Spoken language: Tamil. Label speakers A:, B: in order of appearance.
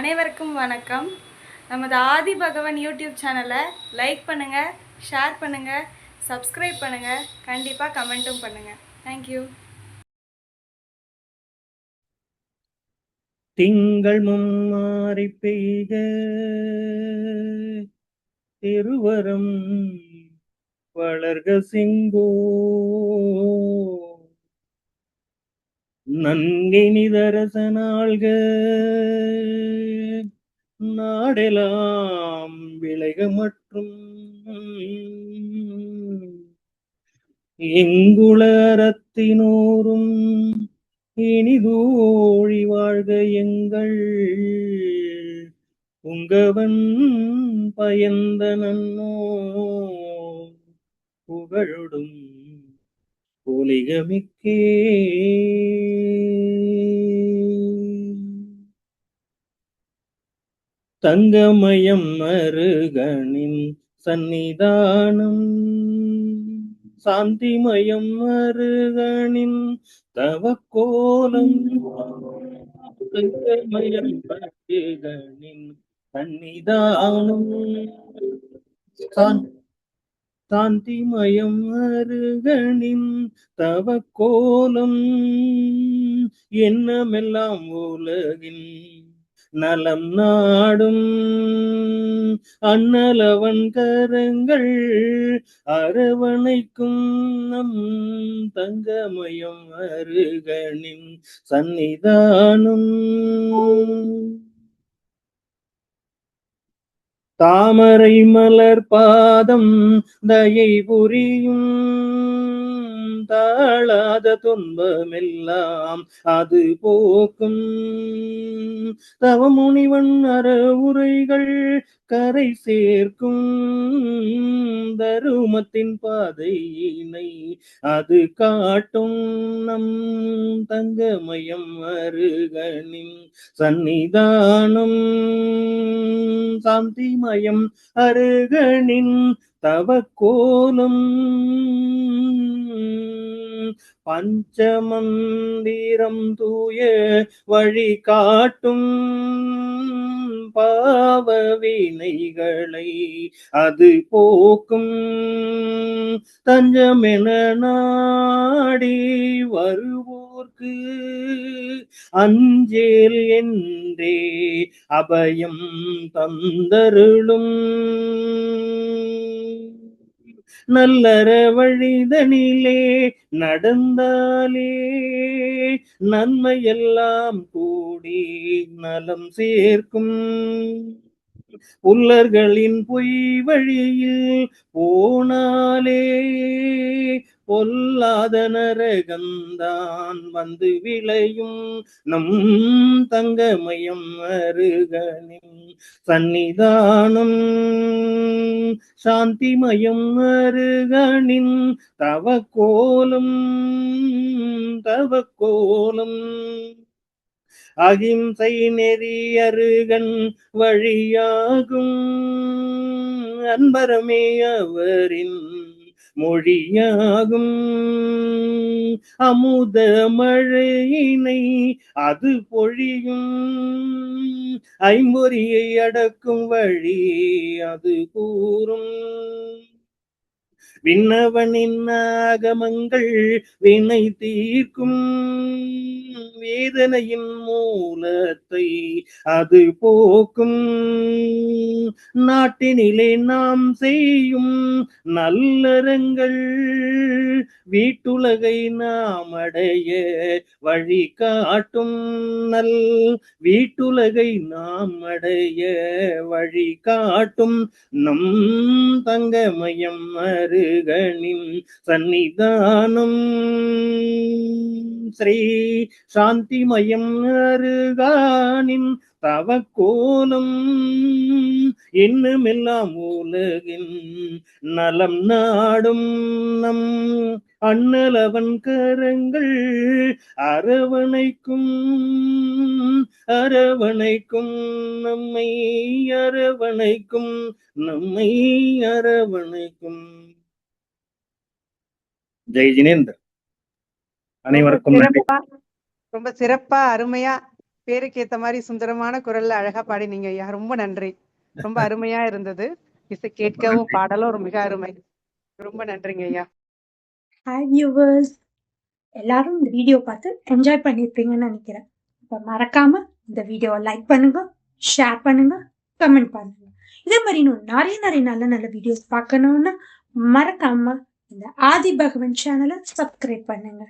A: அனைவருக்கும் வணக்கம். நமது ஆதி பகவன் யூடியூப் சேனலை லைக் பண்ணுங்கள் ஷேர் பண்ணுங்கள் சப்ஸ்கிரைப் பண்ணுங்கள் கண்டிப்பாக கமெண்ட்டும் பண்ணுங்கள் தேங்க்யூ
B: திங்கள் மும்மாறி பெய்க திருவரம் வளர்க சிங்கோ. நன்கினிதரசனாள்க நாடெலாம் விளைக மற்றும் எங்குளரத்தினோரும் இனிதோழி வாழ்க எங்கள். உங்கவன் பயந்த நன்னோ புகழொடும் பொலிகமிக்கே தங்கமயம் மருகனின் சந்நிதானம். சாந்திமயம் மருகனின் தவக்கோலம். தங்கமயம் மருகனின் சந்நிதானம். சாந்திமயம் அருகனின் தவ கோலம் என்னமெல்லாம் உலகின் நலம் நாடும் அண்ணலவன் கரங்கள் அரவணைக்கும் நம் தங்கமயம் அருகனின் சந்நிதானம். தாமரை மலர் பாதம் தயை புரியும் தாழாத துன்பமெல்லாம் அது போக்கும். தவமுனிவன் அறவுரைகள் கரை சேர்க்கும். தருமத்தின் பாதையினை அது காட்டும். நம் தங்கமயம் அருகனின் சந்நிதானம். சாந்திமயம் அருகனின் தவக்கோலம். பஞ்சமந்திரம் தூய வழி காட்டும் பாவ வினைகளை அது போக்கும். தஞ்சமென நாடி வருவோர்க்கு அஞ்சேல் என்றே அபயம் தந்தருளும். நல்லற வழிதனிலே நடந்தாலே நன்மையெல்லாம் கூடி நலம் சேர்க்கும். புல்லர்களின் பொய் வழியில் போனாலே பொல்லாத நரகந்தான் வந்து விளையும். நம் தங்கமயம் அருகனின் சந்நிதானம். சாந்திமயம் அருகனின் தவக்கோலம் தவக்கோலம். அகிம்சை நெறி அருகன் வழியாகும். அன்பரமே அவரின் மொழியாகும். அமுத மழையினை அது பொழியும். ஐம்பொறியை அடக்கும் வழி அது கூறும். விண்ணவனின் ஆகமங்கள் வினை தீர்க்கும் வேதனையின் மூலத்தை அது போக்கும். நாட்டினிலே நாம் செய்யும் நல்லறங்கள் வீட்டுலகை நாம் அடைய வழி காட்டும் நல் வீட்டுலகை நாம் அடைய வழி காட்டும் நம் தங்கமயம் அருகனின் சன்னிதானம் ஸ்ரீ சாந்திமயம் அருகானின் தவக்கோலம் இன்னுமெல்லாம் உலகின் நலம் நாடும் நம் அண்ணலவன் கரங்கள் அரவணைக்கும் அரவணைக்கும் நம்மை அரவணைக்கும் நம்மை அரவணைக்கும். ஜெய் ஜினேந்தர். அனைவருக்கும்
C: ரொம்ப சிறப்பா அருமையா பேருக்கு ஏத்த மாதிரி சுந்தரமான குரல்ல அழகா பாடினீங்க ஐயா. ரொம்ப நன்றி. ரொம்ப அருமையா இருந்தது. இசை கேட்கவும் பாடலும் ஒரு மிக அருமை. ரொம்ப நன்றிங்க ஐயா.
D: ஹாய் வியூவர்ஸ் எல்லாரும் இந்த வீடியோ பார்த்து என்ஜாய் பண்ணியிருப்பீங்கன்னு நினைக்கிறேன். இப்போ மறக்காம இந்த வீடியோவை லைக் பண்ணுங்க ஷேர் பண்ணுங்க கமெண்ட் பண்ணுங்க. இதே மாதிரி இன்னும் நிறைய நிறைய நல்ல நல்ல வீடியோஸ் பார்க்கணும்னா மறக்காம இந்த ஆதி பகவன் சேனலை சப்ஸ்கிரைப் பண்ணுங்க.